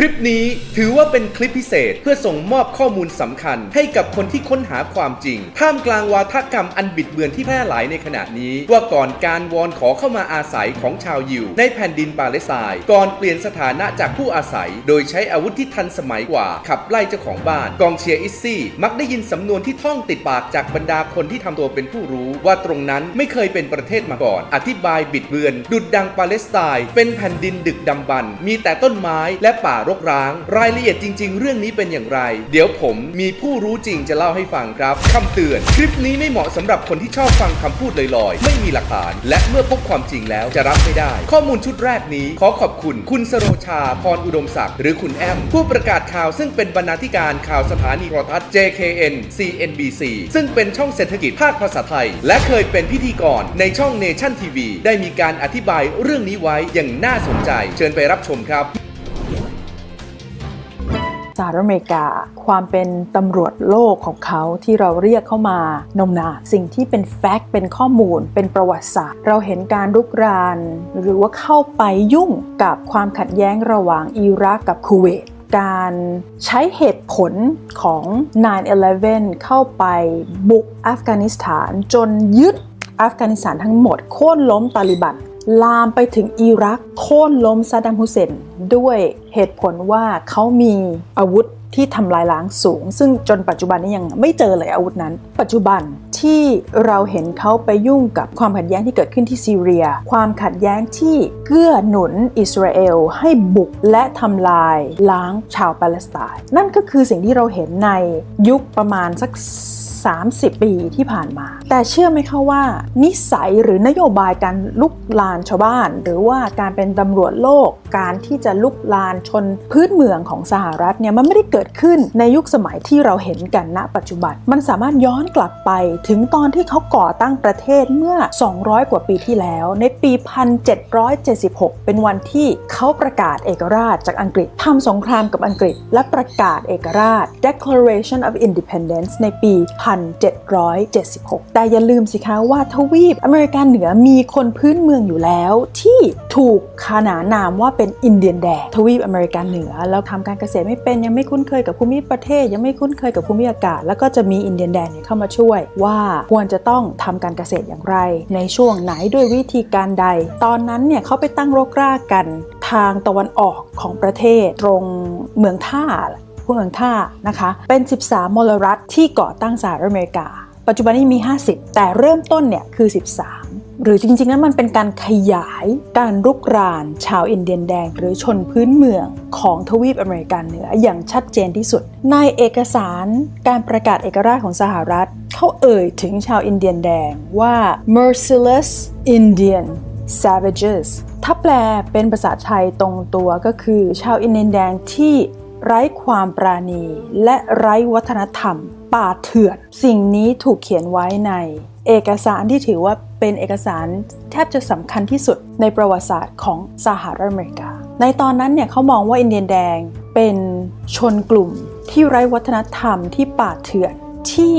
คลิปนี้ถือว่าเป็นคลิปพิเศษเพื่อส่งมอบข้อมูลสำคัญ ให้กับคนที่ค้นหาความจริงท่ามกลางวาทกรรมอันบิดเบือนที่แพร่หลายในขณะนี้ ว่าก่อนการวอนขอเข้ามาอาศัยของชาวยิว ในแผ่นดินปาเลสไตน์ก่อนเปลี่ยนสถานะจากผู้อาศัย โดยใช้อาวุธที่ทันสมัยกว่า ขับไล่เจ้าของบ้าน กองเชียร์อิซซี่มักได้ยินสำนวนที่ท่องติดปากจากบรรดาคนที่ทำตัวเป็นผู้รู้ ว่าตรงนั้นไม่เคยเป็นประเทศมาก่อน อธิบายบิดเบือน ดุดดังปาเลสไตน์เป็นแผ่นดินดึกดำบรรมีแต่ต้นไม้และป่ารกร้าง รายละเอียดจริง ๆ เรื่องนี้เป็นอย่างไร เดี๋ยวผมมีผู้รู้จริงจะเล่าให้ฟังครับคำเตือน คลิปนี้ไม่เหมาะสำหรับคนที่ชอบฟังคำพูดลอยๆ ไม่มีหลักฐาน และเมื่อพบความจริงแล้วจะรับไม่ได้ ข้อมูลชุดแรกนี้ ขอขอบคุณ คุณสโรชาพรอุดมศักดิ์หรือคุณแอม ผู้ประกาศข่าวซึ่งเป็นบรรณาธิการข่าวสถานีโทรทัศน์ JKN CNBC ซึ่งเป็นช่องเศรษฐกิจภาคภาษาไทย และเคยเป็นพิธีกรในช่อง Nation TV ได้มีการอธิบายเรื่องนี้ไว้อย่างน่าสนใจ เชิญไปรับชมครับ สหรัฐอเมริกา ความเป็นตำรวจโลกของเขาที่เราเรียกเข้ามานมนาสิ่งที่เป็นแฟกต์เป็นข้อมูล เป็นประวัติศาสตร์ เราเห็นการรุกราน หรือว่าเข้าไปยุ่งกับความขัดแย้งระหว่างอิรักกับคูเวตการใช้เหตุผลของ 9-11 เข้าไปบุกอัฟกานิสถานจนยึดอัฟกานิสถานทั้งหมด โค่นล้มตาลิบัน ลามไปถึงอิรักโค่นล้มซาดัมฮุเซนด้วยเหตุผลว่าเขามีอาวุธที่ทำลายล้างสูง ซึ่งจนปัจจุบันนี้ยังไม่เจอเลยอาวุธนั้น ปัจจุบันที่เราเห็นเขาไปยุ่งกับความขัดแย้งที่เกิดขึ้นที่ซีเรีย ความขัดแย้งที่เกื้อหนุนอิสราเอลให้บุกและทำลายล้างชาวปาเลสไตน์นั่นก็คือสิ่งที่เราเห็นในยุคประมาณสัก 30 ปีที่ผ่านมา แต่เชื่อไหมคะว่า นิสัยหรือนโยบายการลุกลานชาวบ้าน หรือว่าการเป็นตำรวจโลกการที่จะลุกลานชนพื้นเมืองของสหรัฐเนี่ยมันไม่ได้เกิดขึ้นในยุคสมัยที่เราเห็นกันณ ปัจจุบัน มันสามารถย้อนกลับไปถึงตอนที่เขาก่อตั้งประเทศเมื่อ 200 กว่าปีที่แล้ว ในปี 1776 เป็นวันที่เขาประกาศเอกราชจากอังกฤษทำสงครามกับอังกฤษ และประกาศเอกราช Declaration of Independence ในปี 1776 แต่อย่าลืมสิคะว่าทวีปอเมริกาเหนือมีคนพื้นเมืองอยู่แล้ว ที่ถูกขนานนามว่าเป็นอินเดียนแดงทวีปอเมริกาเหนือแล้วทำการเกษตรไม่เป็นยังไม่คุ้นเคยกับภูมิประเทศ ยังไม่คุ้นเคยกับภูมิอากาศ แล้วก็จะมีอินเดียนแดงเข้ามาช่วย ว่าควรจะต้องทำการเกษตรอย่างไร ในช่วงไหนด้วยวิธีการใด ตอนนั้นเนี่ยเขาไปตั้งรกรากกันทางตะวันออกของประเทศตรงเมืองท่าพวกเมืองท่านะคะ เป็น 13 มลรัฐที่ก่อตั้งสหรัฐอเมริกา ปัจจุบันนี้มี 50 แต่เริ่มต้นเนี่ยคือ 13 หรือจริงๆแล้วมันเป็นการขยายการรุกรานชาวอินเดียนแดง หรือชนพื้นเมืองของทวีปอเมริกันเหนืออย่างชัดเจนที่สุด ในเอกสารการประกาศเอกราชของสหรัฐ เขาเอ่ยถึงชาวอินเดียนแดงว่า merciless Indian savages ถ้าแปลเป็นภาษาไทยตรงตัวก็คือชาวอินเดียนแดงที่ไร้ความปราณี และไร้วัฒนธรรม ป่าเถื่อน สิ่งนี้ถูกเขียนไว้ใน เอกสารที่ถือว่าเป็นเอกสารแทบจะสำคัญที่สุดในประวัติศาสตร์ของสหรัฐอเมริกา ในตอนนั้นเนี่ยเขามองว่าอินเดียนแดงเป็นชนกลุ่มที่ไร้วัฒนธรรมที่ป่าเถื่อนที่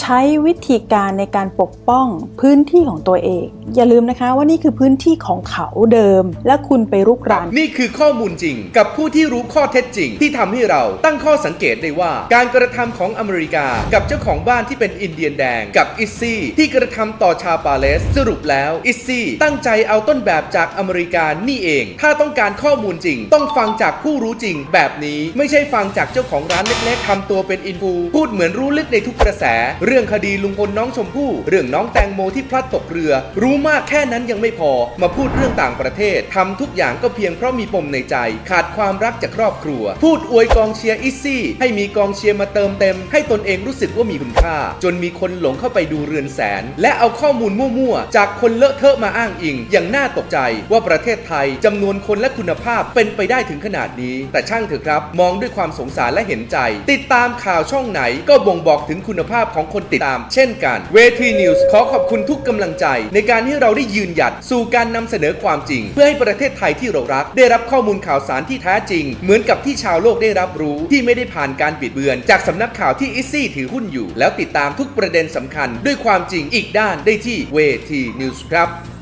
ใช้วิธีการในการปกป้องพื้นที่ของตัวเอง อย่าลืมนะคะว่านี่คือพื้นที่ของเขาเดิม และคุณไปรุกรานนี่คือข้อมูลจริง กับผู้ที่รู้ข้อเท็จจริง ที่ทำให้เราตั้งข้อสังเกตได้ว่า การกระทำของอเมริกา กับเจ้าของบ้านที่เป็นอินเดียนแดง กับอิซซี่ที่กระทำต่อชาปาเลส สรุปแล้วอิซซี่ตั้งใจเอาต้นแบบจากอเมริกานี่เอง ถ้าต้องการข้อมูลจริง ต้องฟังจากผู้รู้จริง แบบนี้ไม่ใช่ฟังจากเจ้าของร้านเล็กๆทำตัวเป็นอินฟูพูดเหมือนรู้ลึกในทุกกระแสเรื่องคดีลุงพลน้องชมพู่ เรื่องน้องแตงโมที่พลัดตกเรือ รู้มากแค่นั้นยังไม่พอ มาพูดเรื่องต่างประเทศทำทุกอย่างก็เพียงเพราะมีปมในใจ ขาดความรักจากครอบครัว พูดอวยกองเชียร์อิซี่ ให้มีกองเชียร์มาเติมเต็ม ให้ตนเองรู้สึกว่ามีคุณค่า จนมีคนหลงเข้าไปดูเรือนแสน และเอาข้อมูลมั่วๆ จากคนเลอะเทอะมาอ้างอิง อย่างน่าตกใจว่าประเทศไทยจำนวนคนและคุณภาพเป็นไปได้ถึงขนาดนี้ แต่ช่างเถอะครับ มองด้วยความสงสารและเห็นใจ ติดตามข่าวช่องไหนก็บ่งบอกถึงคุณภาพของคนติดตาม เช่นกันเวทีนิวส์ขอขอบคุณทุกกำลังใจ ในการที่เราได้ยืนหยัดสู่การนำเสนอความจริง เพื่อให้ประเทศไทยที่เรารัก ได้รับข้อมูลข่าวสารที่แท้จริง เหมือนกับที่ชาวโลกได้รับรู้ที่ไม่ได้ผ่านการบิดเบือน จากสำนักข่าวที่อิซซี่ถือหุ้นอยู่ แล้วติดตามทุกประเด็นสำคัญ ด้วยความจริงอีกด้านได้ที่เวทีนิวส์ครับ